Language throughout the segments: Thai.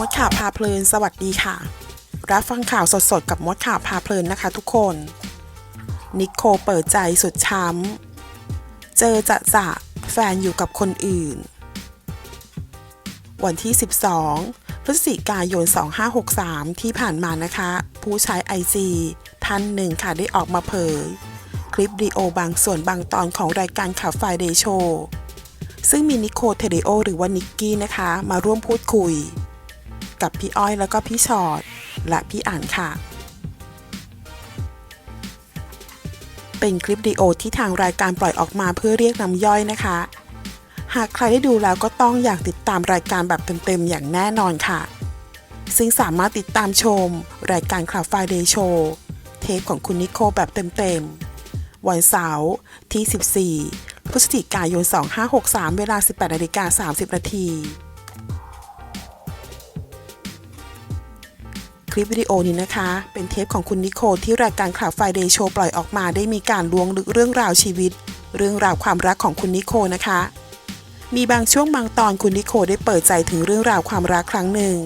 ข่าวพาเพลิน สวัสดีค่ะ รับฟังข่าวสดๆ กับมดข่าวพาเพลินนะคะทุกคน นิโคเปิดใจสุดช้ำ เจอจะจะแฟนอยู่กับคนอื่น วันที่ 12 พฤศจิกายน 2563 ที่ผ่านมานะคะ ผู้ใช้ IG ท่านหนึ่งค่ะได้ออกมาเผย คลิปวิดีโอบางส่วนบางตอนของรายการข่าวไฟเดย์โชซึ่งมีนิโคเทเดโอหรือว่านิกกี้นะคะ มาร่วมพูดคุย กับพี่อ้อยแล้วก็พี่ชอดและพี่อ่านค่ะ เป็นคลิปดีโอที่ทางรายการปล่อยออกมาเพื่อเรียกน้ำย่อยนะคะ หากใครได้ดูแล้วก็ต้องอยากติดตามรายการแบบเต็มๆอย่างแน่นอนค่ะ ซึ่งสามารถติดตามชม รายการข่าวไฟเดย์โชว์เทปของคุณนิโคแบบเต็มๆ วันเสาร์ที่ 14พฤศจิกายน 2563 เวลา 18นาฬิกา30 นาที คลิปวิดีโอนี้นะคะ เป็นเทปของคุณนิโคที่รายการข่าวไฟเดย์โชว์ปล่อยออกมาได้มีการล้วงลึกเรื่องราวชีวิต เรื่องราวความรักของคุณนิโคนะคะ มีบางช่วงบางตอนคุณนิโคได้เปิดใจถึงเรื่องราวความรักครั้งหนึ่ง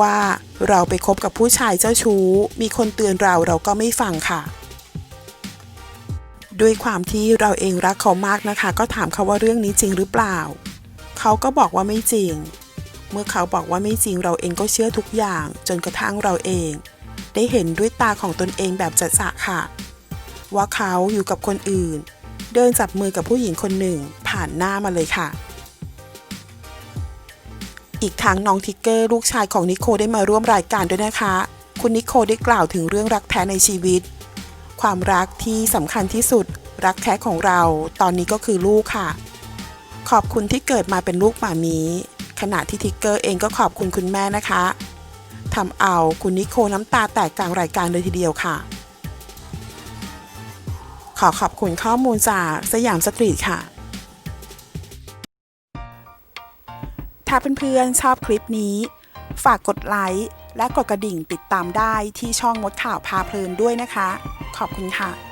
ว่าเราไปคบกับผู้ชายเจ้าชู้ มีคนเตือนเราเราก็ไม่ฟังค่ะ ด้วยความที่เราเองรักเขามากนะคะ ก็ถามเขาว่าเรื่องนี้จริงหรือเปล่า เขาก็บอกว่าไม่จริง เมื่อเขาบอกว่าไม่จริงเราเองก็เชื่อทุกอย่าง จนกระทั่งเราเอง ได้เห็นด้วยตาของตนเองแบบจัดจะค่ะ ว่าเขาอยู่กับคนอื่น เดินจับมือกับผู้หญิงคนหนึ่งผ่านหน้ามาเลยค่ะ อีกทั้งน้องทิกเกอร์ลูกชายของนิโคได้มาร่วมรายการด้วยนะคะ คุณนิโคได้กล่าวถึงเรื่องรักแท้ในชีวิต ความรักที่สำคัญที่สุด รักแท้ของเรา ตอนนี้ก็คือลูกค่ะ ขอบคุณที่เกิดมาเป็นลูกหมามี ขณะที่ทิกเกอร์เองก็ขอบคุณคุณแม่นะคะทำเอาคุณนิโคน้ำตาแตกกลางรายการเลยทีเดียวค่ะ ขอขอบคุณข้อมูลจากสยามสตรีทค่ะ ถ้าเพื่อนๆชอบคลิปนี้ ฝากกดไลค์และกดกระดิ่งติดตามได้ที่ช่องมดข่าวพาเพลินด้วยนะคะ ขอบคุณค่ะ